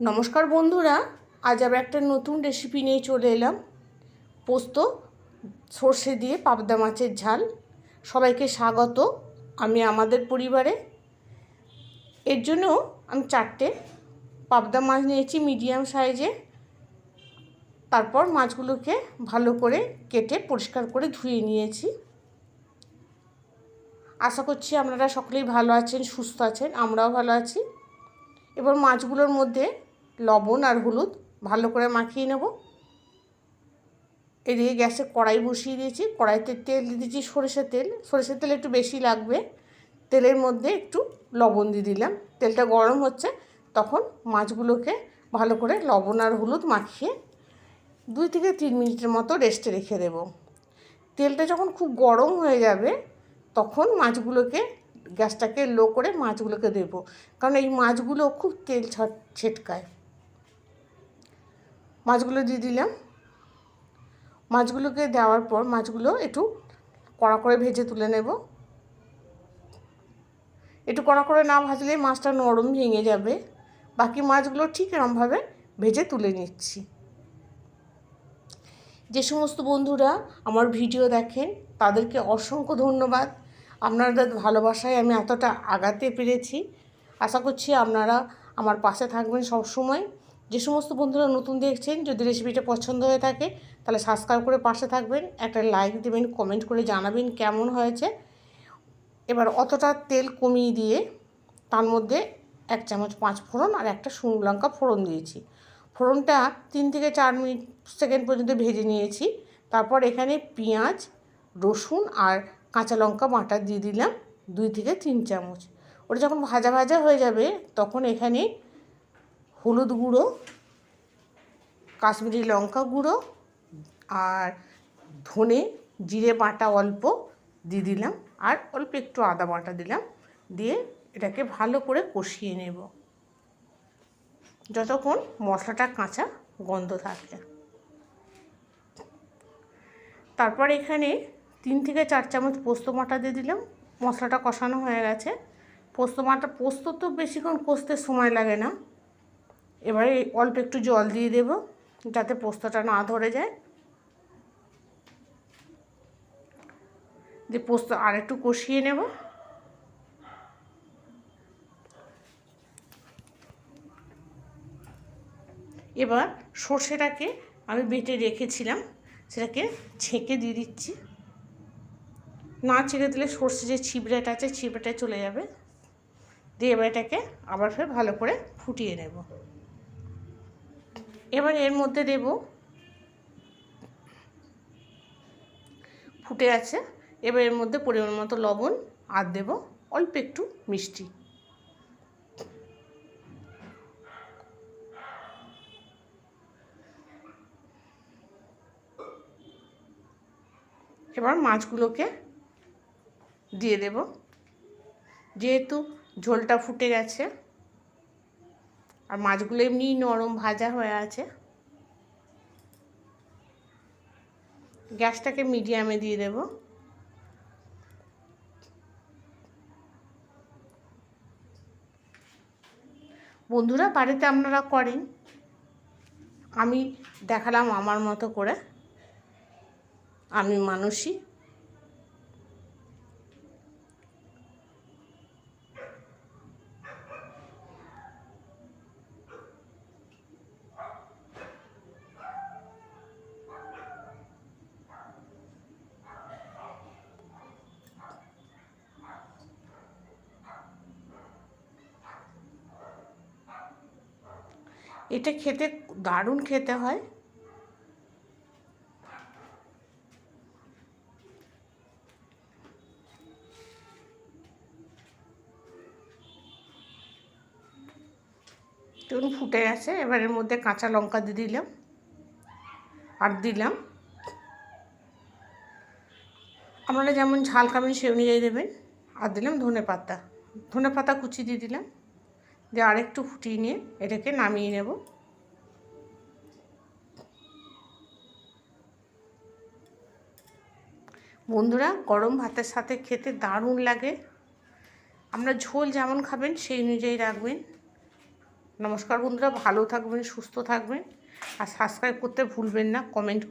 নমস্কার বন্ধুরা, আজ আবার একটা নতুন রেসিপি নিয়ে চলে এলাম। পোস্ত, সর্ষে দিয়ে পাবদা মাছের ঝাল। সবাইকে স্বাগত, আমি আমাদের পরিবারে। এর জন্য আমি চারটে পাবদা মাছ নিয়েছি মিডিয়াম সাইজে তারপর মাছগুলোকে ভালো করে কেটে পরিষ্কার করে ধুয়ে নিয়েছি। আশা করছি আপনারা সকলেই ভালো আছেন, সুস্থ আছেন, আমরাও ভালো আছি। এবার মাছগুলোর মধ্যে লবণ আর হলুদ ভালো করে মাখিয়ে নেব। এদিকে গ্যাসে কড়াই বসিয়ে দিয়েছি। কড়াইতে তেল দিয়ে দিয়েছি সরষের তেল। সরষের তেল একটু বেশি লাগবে। তেলের মধ্যে একটু লবণ দিয়ে দিলাম। তেলটা গরম হচ্ছে, তখন মাছগুলোকে ভালো করে লবণ আর হলুদ মাখিয়ে দুই থেকে তিন মিনিটের মতো রেস্টে রেখে দেব। তেলটা যখন খুব গরম হয়ে যাবে, তখন মাছগুলোকে, গ্যাসটাকে লো করে মাছগুলোকে দেবো। কারণ এই মাছগুলো খুব তেল ছেটকায়। মাছগুলো দিয়ে দিলাম। মাছগুলোকে দেওয়ার পর মাছগুলো একটু কড়া করে ভেজে তুলে নেব। একটু কড়া করে না ভাজলে মাছটা নরম ভেঙে যাবে। বাকি মাছগুলো ঠিক এরমভাবে ভেজে তুলে নিচ্ছি। যে সমস্ত বন্ধুরা আমার ভিডিও দেখেন, তাদেরকে অসংখ্য ধন্যবাদ। আপনাদের ভালোবাসায় আমি এতটা আগাতে পেরেছি। আশা করছি আপনারা আমার পাশে থাকবেন সব সময় যে সমস্ত বন্ধুরা নতুন দেখছেন, যদি রেসিপিটা পছন্দ হয়ে থাকে, তাহলে সাবস্ক্রাইব করে পাশে থাকবেন, একটা লাইক দেবেন কমেন্ট করে জানাবেন কেমন হয়েছে। এবার অতটা তেল কমিয়ে দিয়ে তার মধ্যে এক চামচ পাঁচ ফোড়ন আর একটা শুকনো লঙ্কা ফোড়ন দিয়েছি। ফোড়নটা তিন থেকে চার মিনিট সেকেন্ড পর্যন্ত ভেজে নিয়েছি। তারপর এখানে পেঁয়াজ, রসুন আর কাঁচা লঙ্কা বাটা দিয়ে দিলাম দুই থেকে তিন চামচ। ওটা যখন ভাজা ভাজা হয়ে যাবে, তখন এখানে হলুদ গুঁড়ো, কাশ্মীরি লঙ্কা গুঁড়ো আর ধনে জিরে বাটা অল্প দিয়ে দিলাম আর অল্প একটু আদা বাটা দিলাম, দিয়ে এটাকে ভালো করে কষিয়ে নেব। যতক্ষণ মশলাটা কাঁচা গন্ধ থাকে তারপর এখানে তিন থেকে চার চামচ পোস্ত মাটা দিয়ে দিলাম, মশলাটা কষানো হয়ে গেছে। পোস্ত মাটা পোস্ত তো বেশিক্ষণ কষতে সময় লাগে না। এবারে অল্প একটু জল দিয়ে দেব যাতে পোস্তটা না ধরে যায়। দিয়ে পোস্ত আর একটু কষিয়ে নেব। এবার সর্ষেটাকে আমি বেটে রেখেছিলাম, সেটাকে ছেঁকে দিয়ে দিচ্ছি। না ছেঁকে দিলে সর্ষে যে ছিবড়েটা আছে ছিবড়েটা চলে যাবে। দিয়ে এবার এটাকে আবার ফের ভালো করে ফুটিয়ে নেব। এবার এর মধ্যে দেব ফুটে আছে। এবার এর মধ্যে পরিমাণ মতো লবণ আর দেব অল্প একটু মিষ্টি। এবার মাছগুলোকে দিয়ে দেব। যেহেতু ঝোলটা ফুটে গেছে আর মাছগুলো এমনি নরম ভাজা হয়ে আছে। গ্যাসটাকে মিডিয়ামে দিয়ে দেব। বন্ধুরা, বাড়িতে আপনারা করেন। আমি দেখালাম আমার মতো করে। আমি মানুষই। এটা খেতে দারুণ খেতে হয়। একটু ফুটে গেছে। এবার এর মধ্যে কাঁচা লঙ্কা দিয়ে দিলাম। আর দিলাম। আপনারা যেমন ঝাল খাবেন সে অনুযায়ী দেবেন। আর দিলাম ধনে পাতা ধনে পাতা কুচি দিয়ে দিলাম। দিয়ে আরেকটু ফুটিয়ে নিয়ে এটাকে নামিয়ে নেব। বন্ধুরা, গরম ভাতের সাথে খেতে দারুণ লাগে। আমরা ঝোল যেমন খাবেন, সেই অনুযায়ী রাখবেন। নমস্কার বন্ধুরা, ভালো থাকবেন, সুস্থ থাকবেন। আর সাবস্ক্রাইব করতে ভুলবেন না, কমেন্ট